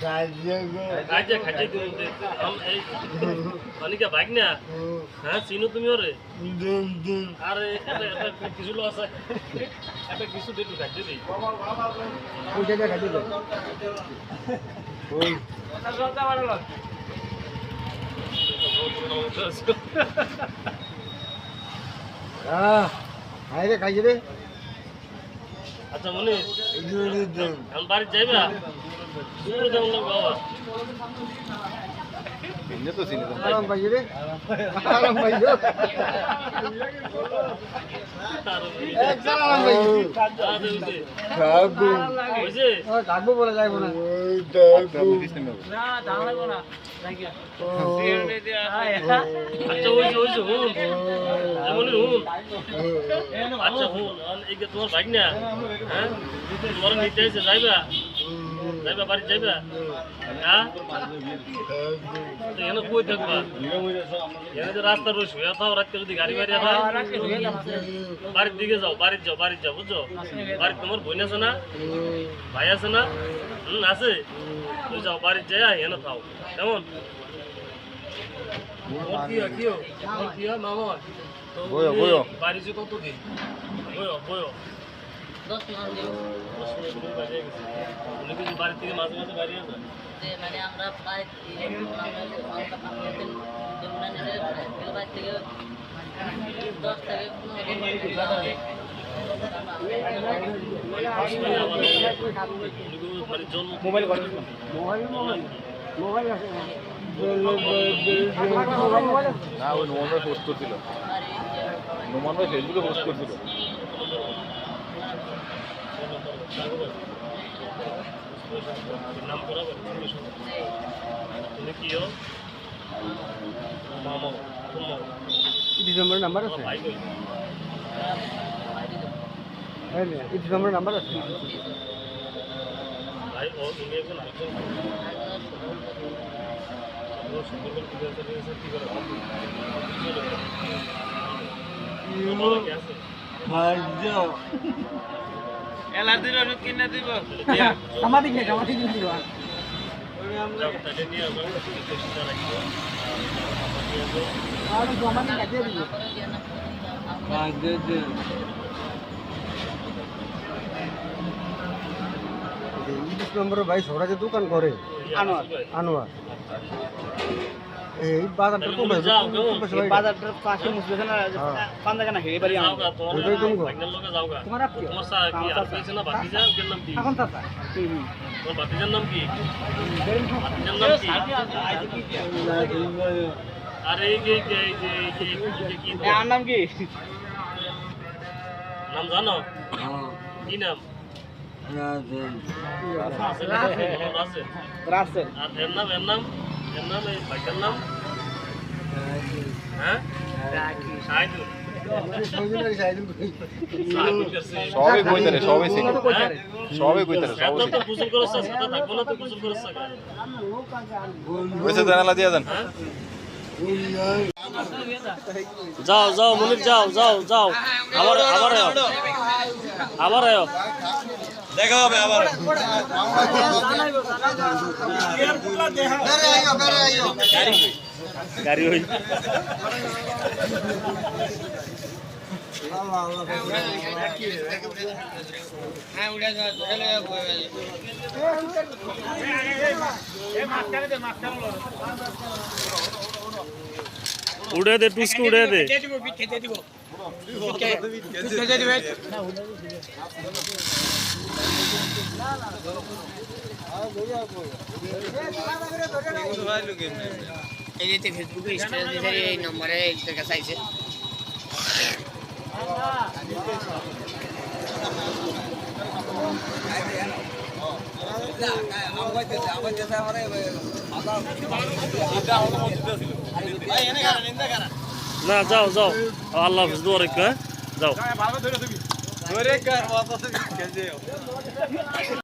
কাজে খাজে তুমি আম এই অনিকা ভাগনা হ্যাঁ চিনো তুমি ওরে আরে এটা কিছু লো আছে এটা কিছু দে তুই খাজে দি ওই খাটি দে আহ খাইছে রে আচ্ছা মনে এখন বাড়ি যাইবা? শুক্র দেব লোক বাবা আরাম পাইছে রে। আরাম পাইছো একদম আরাম পাইছো হয়েছে ও ডাকবো বলে যাইবো না। আচ্ছা হয়েছে হয়েছে হুন মনে হুন আচ্ছা হুন এই যে তোমার না হ্যাঁ? তোমার নিতে যাইবা? যাইবা বাড়ি যাইবা? হ্যাঁ? এখানে কই থাকবা? এখানে রাস্তা রয়েছে শুয়ে থাও, রাত্রে যদি গাড়ি বাড়ি হয় বাড়ির দিকে যাও, বাড়ির যাও বাড়ির যাও, বুঝছ? বাড়ির তোমার বোন আছে না? ভাই আছে না? হুম, আছে? তুই যাও, বাড়ির যাই এখানে থাও। কেমন? ওর কি হয়, কি হয়? ওর কি হয়, মামা? তো বয়ো, উনি বয়ো। বাড়ি যে কতদিন? বয়ো, বয়ো। মানে আমরা প্রায় দশ থেকে মানে মোবাইল মোবাইল মোবাইল আছে না ওই নোমান ভাই পোস্ট করছিল। নোমান ভাই ফেসবুকে পোস্ট করছিল। ডিসেম্বর নাম্বার আছে? হ্যাঁ রে ডিসেম্বর নাম্বার আছে। ভাই ও উনি একজন ও সুন্দরবন পূজা চালিয়েছে কি করে ভালো কি আছে সামাজিক নেই সামাজিক নেই যাও, তাহলে নিয়ে আমরা চেষ্টা রাখব আর সামাজিক কাটিয়ে দিবি ইংলিশ নম্বরের ভাই যে দোকান করে আনোয়ার আনোয়ার এই বাজারটা কম বাজারটার পাশে যাওগা, তোমার ওইটাই তুমি কও। ভাগ্নের লোকে যাওগা। তোমার আপ কি? তোমার সা- কি আর পেয়েছে না ভাতিজা? ওর নাম? এখন চাচা ভাতিজার কি? আরে কি জানো? কি নাম? রাসেল এর নাম এর নাম এর নাম এই ভাইটার নাম হ্যাঁ শাহিদুল শাহিদুল সবই কইতারে সবই হ্যাঁ? সবই কইতারে সবই তো চিনি করছ সাথে থাকব না তো গোসল করছ কেন? জানালা দিয়ে দেন? যাও যাও মনির যাও যাও যাও আবার আবার আবার আয়ো দেখা হবে আবার। গাড়ি হই উড়ে দে টুসকে উড়ে দে। এই যে ফেসবুকে স্ট্যাটাস এই নম্বরে কাছে আইছে না যাও যাও। আল্লাহ হাফিজ দোয়া রেখো হ্যাঁ? যাও।